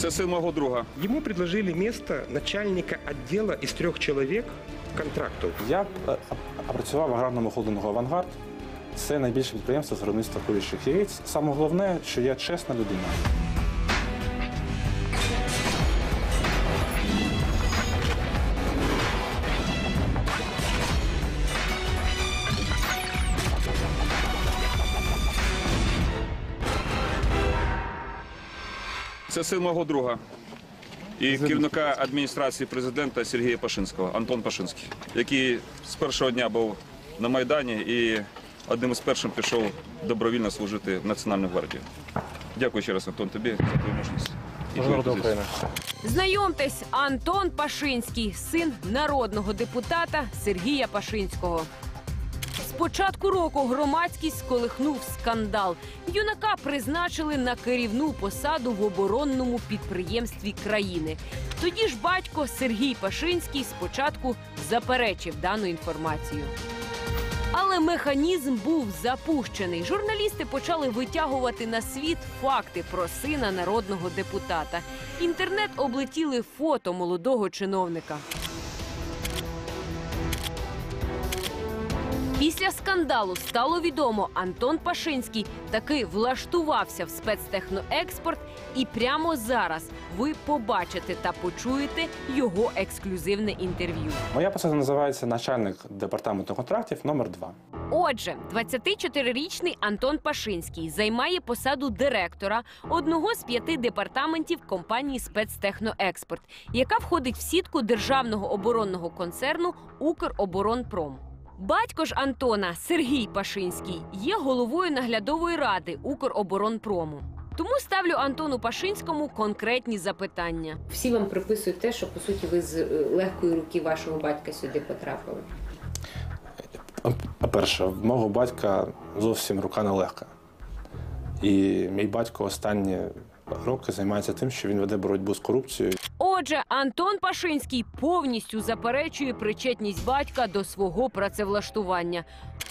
Це син мого друга. Ему предложили место начальника отдела из трех человек контрактов. Я е, працював в аграрному холдингу Авангард. Це найбільше підприємство з виробництва курячих яєць. Саме головне, що я чесна людина. Це син мого друга і керівника адміністрації президента Сергія Пашинського, Антон Пашинський, який з першого дня був на Майдані і одним із першим пішов добровільно служити в Національну гвардію. Дякую ще раз, Антон, тобі за твою мужність. Знайомтесь, Антон Пашинський, син народного депутата Сергія Пашинського. Початку року громадськість сколихнув скандал. Юнака призначили на керівну посаду в оборонному підприємстві країни. Тоді ж батько Сергій Пашинський спочатку заперечив дану інформацію. Але механізм був запущений. Журналісти почали витягувати на світ факти про сина народного депутата. Інтернет облетіли фото молодого чиновника. Після скандалу стало відомо, Антон Пашинський таки влаштувався в спецтехноекспорт, і прямо зараз ви побачите та почуєте його ексклюзивне інтерв'ю. Моя посада називається начальник департаменту контрактів номер 2 Отже, 24-річний Антон Пашинський займає посаду директора одного з п'яти департаментів компанії Спецтехноекспорт, яка входить в сітку державного оборонного концерну Укроборонпром. Батько ж Антона Сергій Пашинський є головою наглядової ради Укроборонпрому. Тому ставлю Антону Пашинському конкретні запитання. Всі вам приписують те, що по суті ви з е, легкої руки вашого батька сюди потрапили. По-перше, в мого батька зовсім рука нелегка. І мій батько останні роки займається тим, що він веде боротьбу з корупцією. Отже, Антон Пашинський повністю заперечує причетність батька до свого працевлаштування.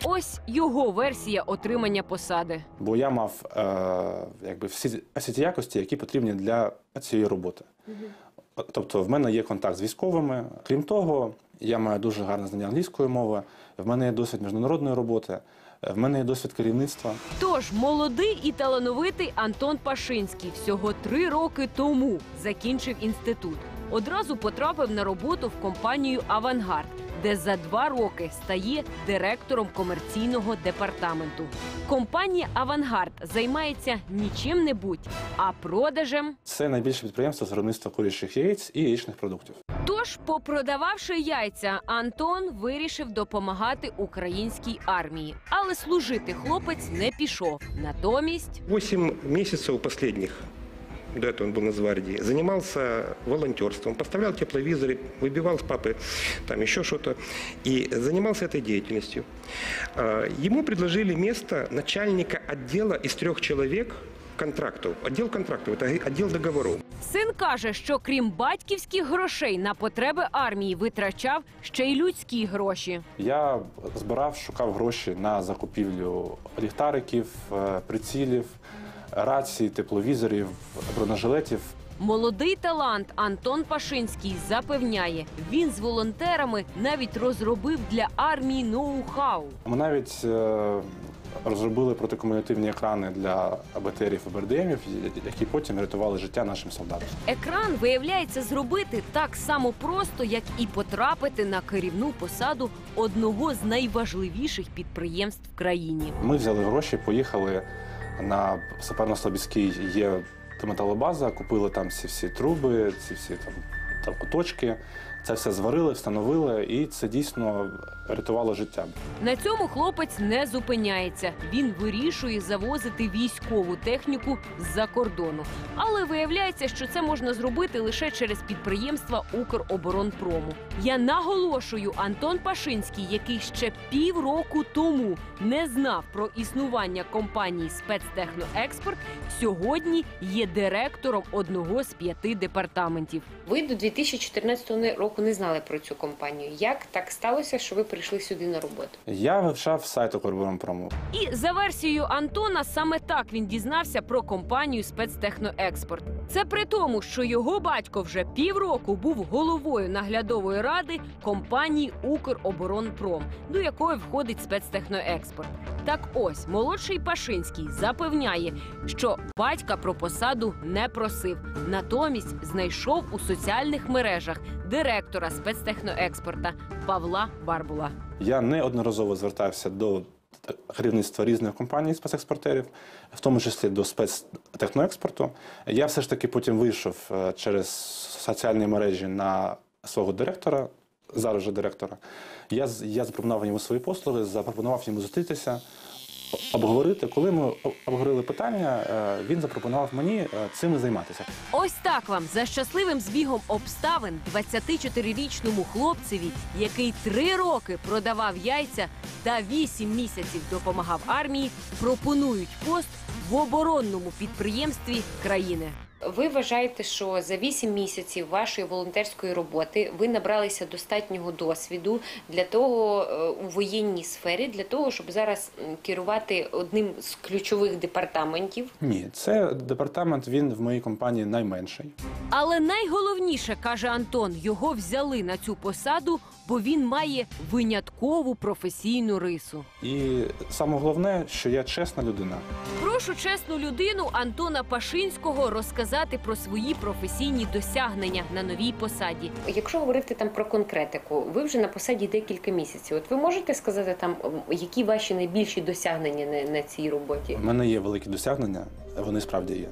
Ось його версія отримання посади. Бо я мав е, якби всі, всі ті якості, які потрібні для цієї роботи. Тобто, в мене є контакт з військовими. Крім того, я маю дуже гарне знання англійської мови. В мене є досвід міжнародної роботи, в мене є досвід керівництва. Тож молодий і талановитий Антон Пашинський всього три роки тому закінчив інститут. Одразу потрапив на роботу в компанію Авангард, де за два роки стає директором комерційного департаменту. Компанія Авангард займається нічим небудь, а продажем. Це найбільше підприємство з виробництва курячих яєць і яєчних продуктів. Тож, попродававши яйця, Антон вирішив допомагати українській армії. Але служити хлопець не пішов. Натомість Восемь месяцев последних, до этого он был на Звардии, занимался волонтерством, поставлял тепловизоры, выбивал с папы там еще что-то, и занимался этой деятельностью. А, Ему предложили место начальника отдела из трех человек контрактов. Отдел контрактов, это отдел договоров. син каже, що крім батьківських грошей на потреби армії витрачав ще й людські гроші. Я збирав, шукав гроші на закупівлю ліхтариків, е, прицілів, рацій, тепловізорів, бронежилетів. Молодий талант Антон Пашинський запевняє, він з волонтерами навіть розробив для армії ноу-хау. Ми навіть е, розробили протикумулятивні екрани для АБТРів і БРДМів, які потім рятували життя нашим солдатам. Екран виявляється зробити так само просто, як і потрапити на керівну посаду одного з найважливіших підприємств в країні. Ми взяли гроші, поїхали на Саперно-Слобідській є металобаза, купили там всі всі труби, ці всі там, там куточки. Це все зварили, встановили, і це дійсно рятувало життя. На цьому хлопець не зупиняється. Він вирішує завозити військову техніку з-за кордону. Але виявляється, що це можна зробити лише через підприємства Укроборонпрому. Я наголошую, Антон Пашинський, який ще півроку тому не знав про існування компанії спецтехноекспорт, сьогодні є директором одного з п'яти департаментів. Ви до 2014 року року не знали про цю компанію. Як так сталося, що ви прийшли сюди на роботу? Я вивчав сайт Укроборонпрому. І за версією Антона, саме так він дізнався про компанію спецтехноекспорт. Це при тому, що його батько вже півроку був головою наглядової ради компанії Укроборонпром, до якої входить спецтехноекспорт. Так ось молодший Пашинський запевняє, що батька про посаду не просив. Натомість знайшов у соціальних мережах директора спецтехноекспорта Павла Барбула. Я неодноразово звертався до керівництва різних компаній спецекспортерів, в тому числі до спецтехноекспорту. Я все ж таки потім вийшов е, через соціальні мережі на свого директора, зараз же директора. Я, я запропонував йому свої послуги, запропонував йому зустрітися, обговорити. Коли ми обговорили питання, е, він запропонував мені е, цим займатися. Ось так вам за щасливим збігом обставин 24-річному хлопцеві, який три роки продавав яйця та вісім місяців допомагав армії, пропонують пост в оборонному підприємстві країни. Ви вважаєте, що за 8 місяців вашої волонтерської роботи ви набралися достатнього досвіду для того е, у воєнній сфері, для того, щоб зараз керувати одним з ключових департаментів Ні, це департамент. Він в моїй компанії найменший. Але найголовніше каже Антон, його взяли на цю посаду, бо він має виняткову професійну рису. І саме головне, що я чесна людина. Прошу чесну людину Антона Пашинського розказати про свої професійні досягнення на новій посаді. Якщо говорити там про конкретику, ви вже на посаді декілька місяців. От ви можете сказати там, які ваші найбільші досягнення на, на цій роботі? У мене є великі досягнення, вони справді є.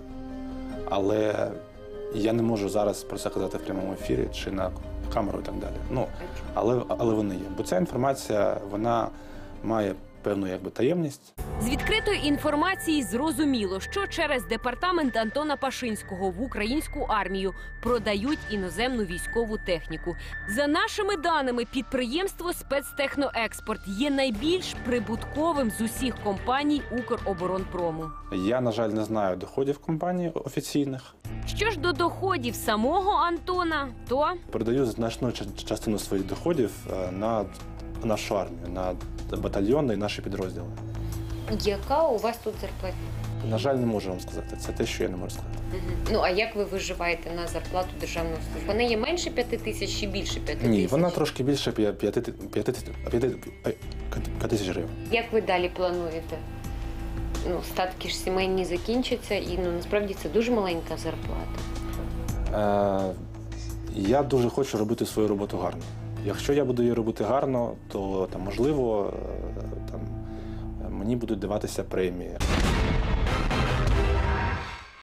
Але я не можу зараз про це казати в прямому ефірі чи на камеру і так далі. Ну, але, але вони є. Бо ця інформація вона має певну якби таємність. З відкритої інформації зрозуміло, що через департамент Антона Пашинського в українську армію продають іноземну військову техніку. За нашими даними, підприємство спецтехноекспорт є найбільш прибутковим з усіх компаній Укроборонпрому. Я, на жаль, не знаю доходів компанії офіційних. Що ж до доходів самого Антона, то Передаю значну ча- частину своїх доходів е, на нашу армію, на батальйони і наші підрозділи. Яка у вас тут зарплата? На жаль, не можу вам сказати. Це те, що я не можу сказати. Ну а як ви виживаєте на зарплату державного служби? Вона є менше п'яти тисяч чи більше п'яти тисяч? Ні, вона трошки більше п'яти ти- п'яти ти- п'яти- п'яти тисяч гривень. Як ви далі плануєте? Ну, статки ж сімейні закінчаться, і ну насправді це дуже маленька зарплата. Е, я дуже хочу робити свою роботу гарно. Якщо я буду її робити гарно, то там можливо мені будуть даватися премії.